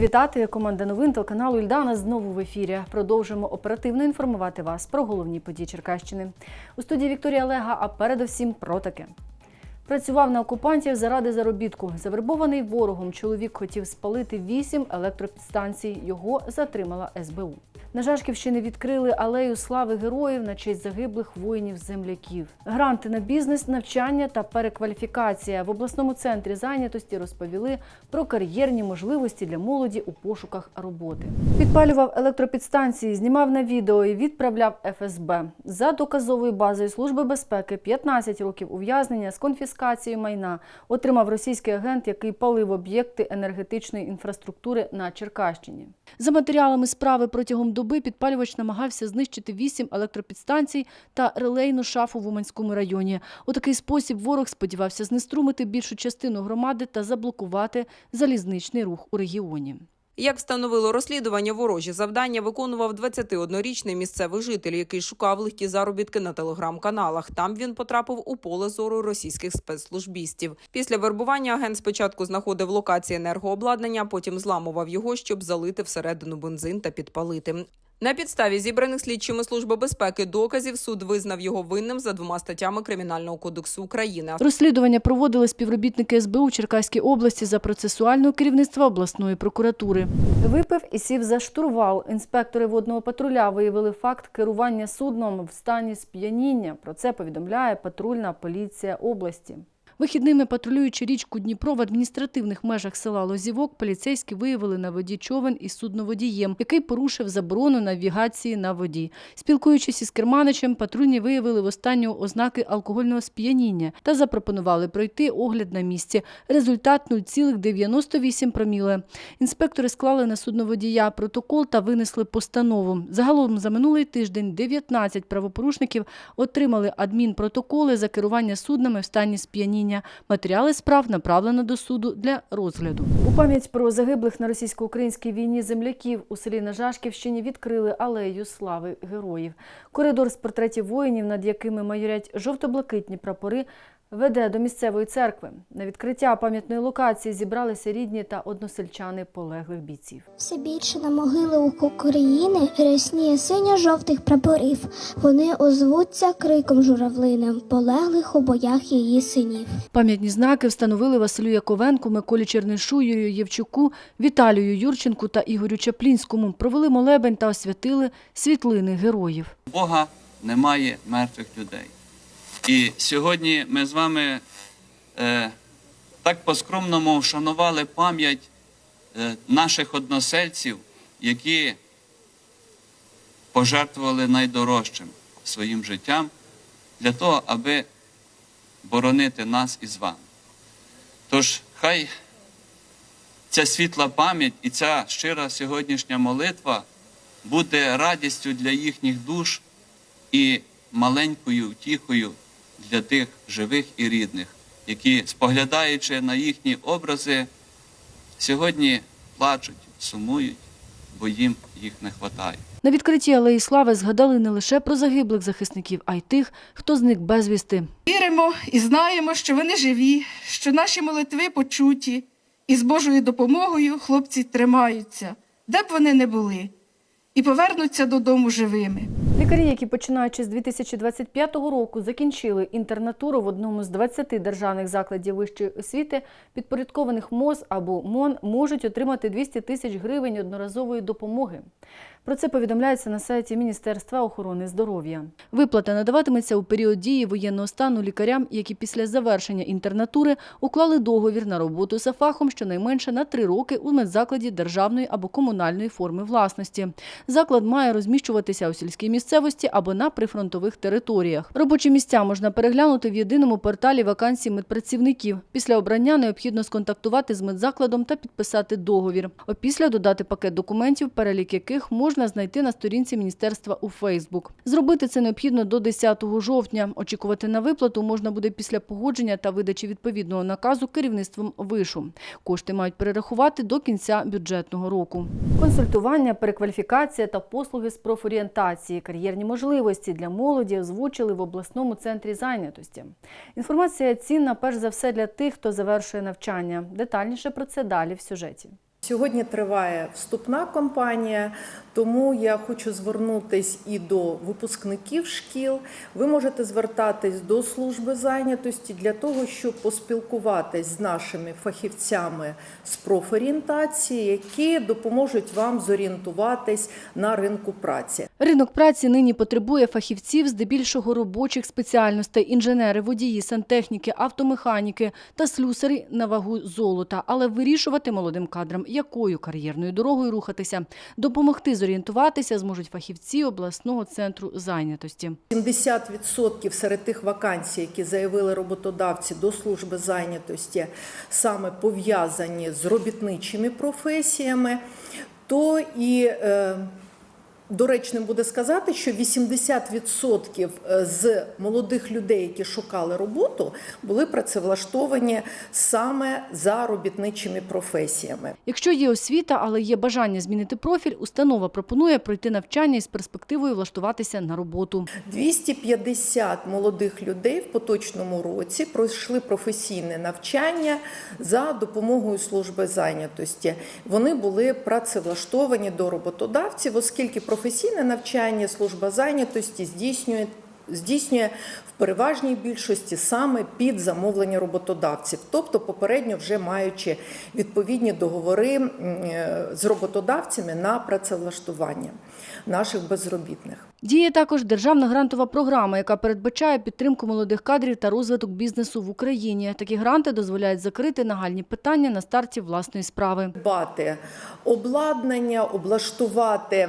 вітати! Команда новин телеканалу Ільдана знову в ефірі. Продовжуємо оперативно інформувати вас про головні події Черкащини. У студії Вікторія Лега, а передусім про таке. Працював на окупантів заради заробітку. Завербований ворогом чоловік хотів спалити вісім електропідстанцій. Його затримала СБУ. На Жашківщині відкрили алею слави героїв на честь загиблих воїнів-земляків. Гранти на бізнес, навчання та перекваліфікація в обласному центрі зайнятості розповіли про кар'єрні можливості для молоді у пошуках роботи. Підпалював електропідстанції, знімав на відео і відправляв ФСБ. За доказовою базою Служби безпеки 15 років ув'язнення з конфіскацією майна отримав російський агент, який палив об'єкти енергетичної інфраструктури на Черкащині. За матеріалами справи протягом доби підпалювач намагався знищити вісім електропідстанцій та релейну шафу в Уманському районі. У такий спосіб ворог сподівався знеструмити більшу частину громади та заблокувати залізничний рух у регіоні. Як встановило розслідування, ворожі завдання виконував 21-річний місцевий житель, який шукав легкі заробітки на телеграм-каналах. Там він потрапив у поле зору російських спецслужбістів. Після вербування агент спочатку знаходив локації енергообладнання, потім зламував його, щоб залити всередину бензин та підпалити. На підставі зібраних слідчими служби безпеки доказів суд визнав його винним за двома статтями Кримінального кодексу України. Розслідування проводили співробітники СБУ Черкаській області за процесуального керівництва обласної прокуратури. Випив і сів за штурвал. Інспектори водного патруля виявили факт керування судном в стані сп'яніння. Про це повідомляє патрульна поліція області. Вихідними патрулюючи річку Дніпро в адміністративних межах села Лозівок, поліцейські виявили на воді човен із судноводієм, який порушив заборону навігації на воді. Спілкуючись із керманичем, патрульні виявили в останнього ознаки алкогольного сп'яніння та запропонували пройти огляд на місці. Результат 0,98 проміле. Інспектори склали на судноводія протокол та винесли постанову. Загалом за минулий тиждень 19 правопорушників отримали адмінпротоколи за керування суднами в стані сп'яніння. Матеріали справ направлено до суду для розгляду. У пам'ять про загиблих на російсько-українській війні земляків у селі на Жашківщині відкрили алею слави героїв. Коридор з портретів воїнів, над якими майорять жовто-блакитні прапори, веде до місцевої церкви. На відкриття пам'ятної локації зібралися рідні та односельчани полеглих бійців. Все більше на могили України рясніє синьо-жовтих прапорів. Вони озвуться криком журавлиним, полеглих у боях її синів. Пам'ятні знаки встановили Василю Яковенку, Миколі Чернишу, Юрію Євчуку, Віталію Юрченку та Ігорю Чаплінському. Провели молебень та освятили світлини героїв. Бога немає мертвих людей. І сьогодні ми з вами е, так по-скромному вшанували пам'ять е, наших односельців, які пожертвували найдорожчим своїм життям для того, аби боронити нас із вами. Тож, хай ця світла пам'ять і ця щира сьогоднішня молитва буде радістю для їхніх душ і маленькою втіхою для тих живих і рідних, які, споглядаючи на їхні образи, сьогодні плачуть, сумують, бо їм їх не вистачає. На відкритті алеї слави згадали не лише про загиблих захисників, а й тих, хто зник безвісти. Віримо і знаємо, що вони живі, що наші молитви почуті, і з Божою допомогою хлопці тримаються, де б вони не були, і повернуться додому живими. Лікарі, які починаючи з 2025 року закінчили інтернатуру в одному з 20 державних закладів вищої освіти, підпорядкованих МОЗ або МОН, можуть отримати 200 тисяч гривень одноразової допомоги. Про це повідомляється на сайті Міністерства охорони здоров'я. Виплата надаватиметься у період дії воєнного стану лікарям, які після завершення інтернатури уклали договір на роботу за фахом щонайменше на три роки у медзакладі державної або комунальної форми власності. Заклад має розміщуватися у сільській місцевості або на прифронтових територіях. Робочі місця можна переглянути в єдиному порталі вакансій медпрацівників. Після обрання необхідно сконтактувати з медзакладом та підписати договір. Опісля додати пакет документів, перелік яких можна знайти на сторінці міністерства у Фейсбук. Зробити це необхідно до 10 жовтня. Очікувати на виплату можна буде після погодження та видачі відповідного наказу керівництвом вишу. Кошти мають перерахувати до кінця бюджетного року. Консультування, перекваліфікація та послуги з профорієнтації, кар'єрні можливості для молоді озвучили в обласному центрі зайнятості. Інформація цінна перш за все для тих, хто завершує навчання. Детальніше про це далі в сюжеті. Сьогодні триває вступна кампанія, тому я хочу звернутись і до випускників шкіл. Ви можете звертатись до служби зайнятості для того, щоб поспілкуватись з нашими фахівцями з профорієнтації, які допоможуть вам зорієнтуватись на ринку праці. Ринок праці нині потребує фахівців здебільшого робочих спеціальностей – інженери, водії, сантехніки, автомеханіки та слюсарі на вагу золота. Але вирішувати молодим кадрам, якою кар'єрною дорогою рухатися, допомогти зорієнтуватися зможуть фахівці обласного центру зайнятості. 70% серед тих вакансій, які заявили роботодавці до служби зайнятості, саме пов'язані з робітничими професіями, то і е, доречним буде сказати, що 80% з молодих людей, які шукали роботу, були працевлаштовані саме за робітничими професіями. Якщо є освіта, але є бажання змінити профіль, установа пропонує пройти навчання із перспективою влаштуватися на роботу. 250 молодих людей в поточному році пройшли професійне навчання за допомогою служби зайнятості. Вони були працевлаштовані до роботодавців, оскільки професійне навчання служба зайнятості здійснює. Здійснює в переважній більшості саме під замовлення роботодавців, тобто попередньо вже маючи відповідні договори е, з роботодавцями на працевлаштування наших безробітних. Діє також державна грантова програма, яка передбачає підтримку молодих кадрів та розвиток бізнесу в Україні. Такі гранти дозволяють закрити нагальні питання на старті власної справи. Дбати обладнання, облаштувати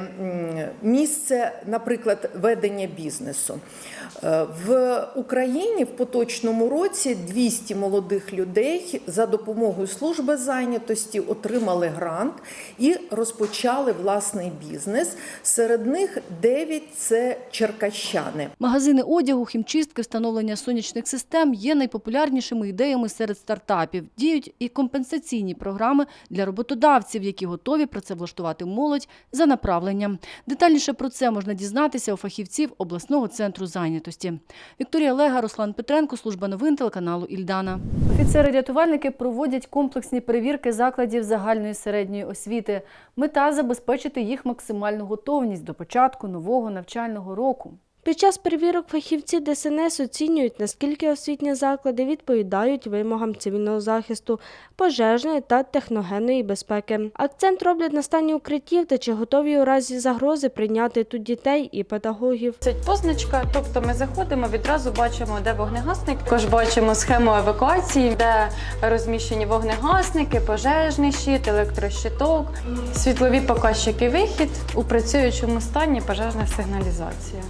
місце, наприклад, ведення бізнесу. Е, В Україні в поточному році 200 молодих людей за допомогою служби зайнятості отримали грант і розпочали власний бізнес. Серед них 9 – це черкащани. Магазини одягу, хімчистки, встановлення сонячних систем є найпопулярнішими ідеями серед стартапів. Діють і компенсаційні програми для роботодавців, які готові працевлаштувати молодь за направленням. Детальніше про це можна дізнатися у фахівців обласного центру зайнятості. Вікторія Лега, Руслан Петренко, служба новин телеканалу Ільдана. Офіцери-рятувальники проводять комплексні перевірки закладів загальної середньої освіти. Мета забезпечити їх максимальну готовність до початку нового навчального року. Під час перевірок фахівці ДСНС оцінюють, наскільки освітні заклади відповідають вимогам цивільного захисту, пожежної та техногенної безпеки. Акцент роблять на стані укриттів та чи готові у разі загрози прийняти тут дітей і педагогів. Це позначка, тобто ми заходимо, відразу бачимо, де вогнегасник. Також бачимо схему евакуації, де розміщені вогнегасники, пожежний щит, електрощиток, світлові показчики вихід у працюючому стані пожежна сигналізація.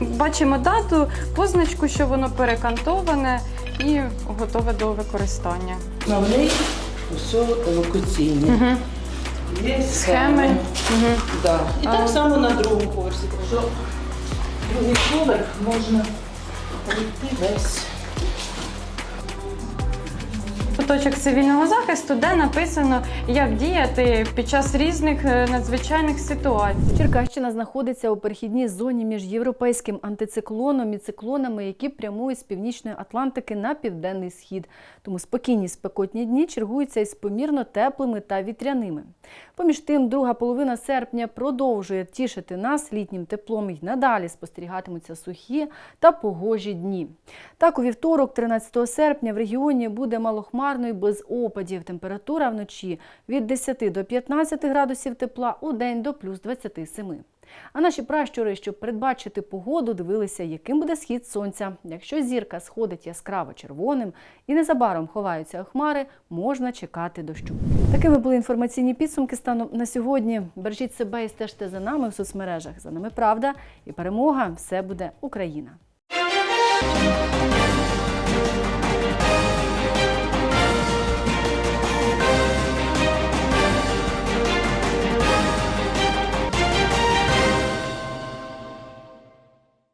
Бачимо дату, позначку, що воно перекантоване і готове до використання. Основний усе евакуаційне. Угу. Є Схеми. Угу. Да. І А. так само на другому поверсі. Що другий поверх можна пройти весь. Куточок цивільного захисту, де написано, як діяти під час різних е, надзвичайних ситуацій. Черкащина знаходиться у перехідній зоні між європейським антициклоном і циклонами, які прямують з північної Атлантики на південний схід. Тому спокійні спекотні дні чергуються із помірно теплими та вітряними. Поміж тим, друга половина серпня продовжує тішити нас літнім теплом і надалі спостерігатимуться сухі та погожі дні. Так, у вівторок, 13 серпня, в регіоні буде малохмарно і без опадів. Температура вночі від 10 до 15 градусів тепла, у день до плюс 27. А наші пращури, щоб передбачити погоду, дивилися, яким буде схід сонця. Якщо зірка сходить яскраво червоним і незабаром ховаються хмари, можна чекати дощу. Такими були інформаційні підсумки станом на сьогодні. Бережіть себе і стежте за нами в соцмережах. За нами правда і перемога. Все буде Україна.